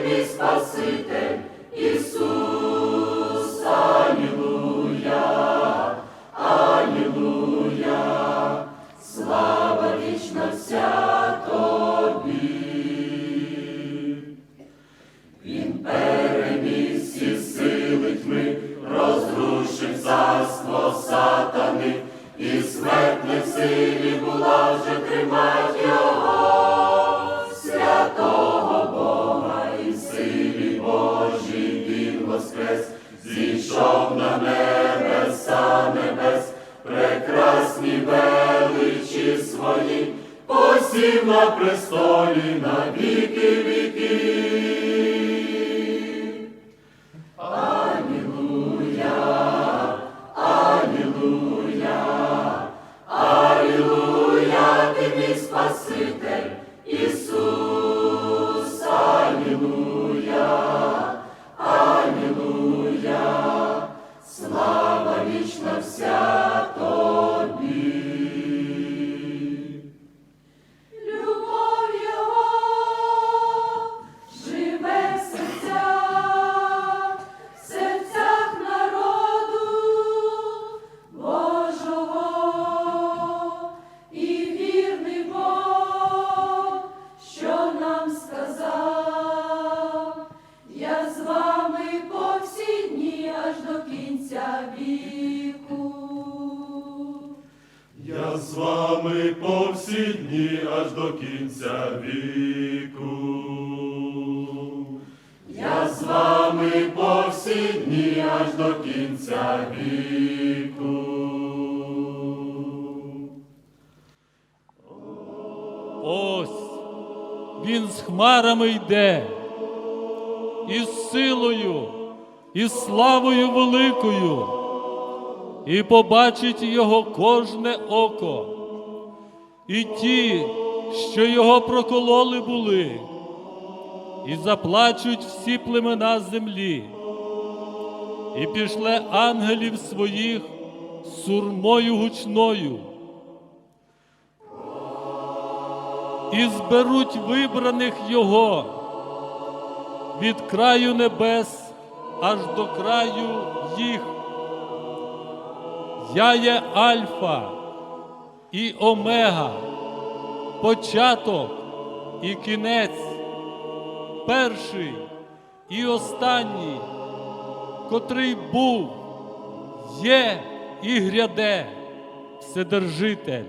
ти Спаситель, Ісус, Алілуя, Алілуя, слава вічна вся тобі. Він переміг всі сили тьми, розрушив царство сатани, і смерть не силі воскрес, зійшов на небеса небес, прекрасні величі свої, посів на престолі на віки віків. Я з вами по всі дні аж до кінця віку. Я з вами по всі дні аж до кінця віку. Ось він з хмарами йде, із силою, і славою великою, і побачить його кожне око, і ті, що його прокололи були, і заплачуть всі племена землі, і пішле ангелів своїх сурмою гучною. і зберуть вибраних Його від краю небес аж до краю їх. Я є Альфа і Омега, початок і кінець, перший і останній, котрий був, є і гряде, Вседержитель.